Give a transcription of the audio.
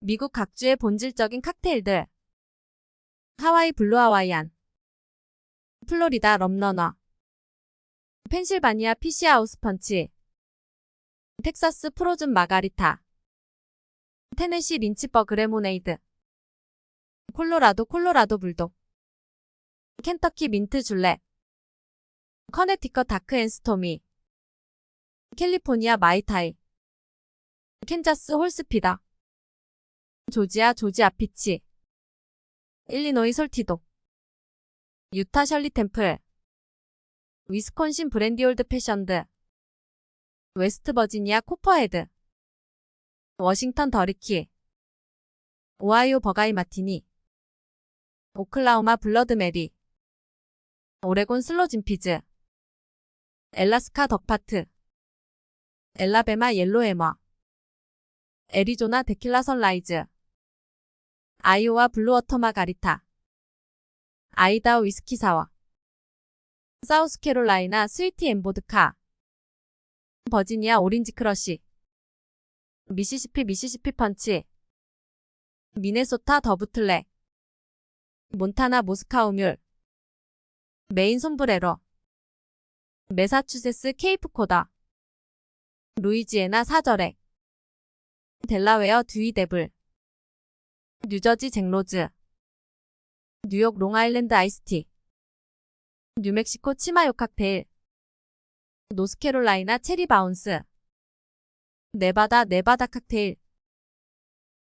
미국 각주의 본질적인 칵테일들. 하와이 블루 하와이안. 플로리다 럼러너. 펜실바니아 피시 하우스 펀치. 텍사스 프로즌 마가리타. 테네시 린치버그 레모네이드. 콜로라도 콜로라도 불독. 켄터키 민트 줄렛. 커네티컷 다크 앤 스토미. 캘리포니아 마이타이. 캔자스 홀스피다. 조지아 조지 아 피치. 일리노이 솔티도. 유타 셜리 템플. 위스콘신 브랜디 올드 패션드. 웨스트 버지니아 코퍼헤드. 워싱턴 더리키. 오하이오 버가이 마티니. 오클라호마 블러드 메리. 오레곤 슬로진피즈. 엘라스카 덕파트. 엘라베마 옐로에머. 애리조나 데킬라 선라이즈. 아이오와 블루워터 마가리타. 아이다호 위스키 사워. 사우스캐롤라이나 스위티 엠보드카. 버지니아 오린지 크러쉬. 미시시피 미시시피 펀치. 미네소타 더부틀렉. 몬타나 모스카우뮬. 메인 솜브레로. 메사추세츠 케이프 코다. 루이지애나 사절액. 델라웨어 듀이데블. 뉴저지 잭로즈. 뉴욕 롱아일랜드 아이스티. 뉴멕시코 치마요 칵테일. 노스캐롤라이나 체리 바운스. 네바다 네바다 칵테일.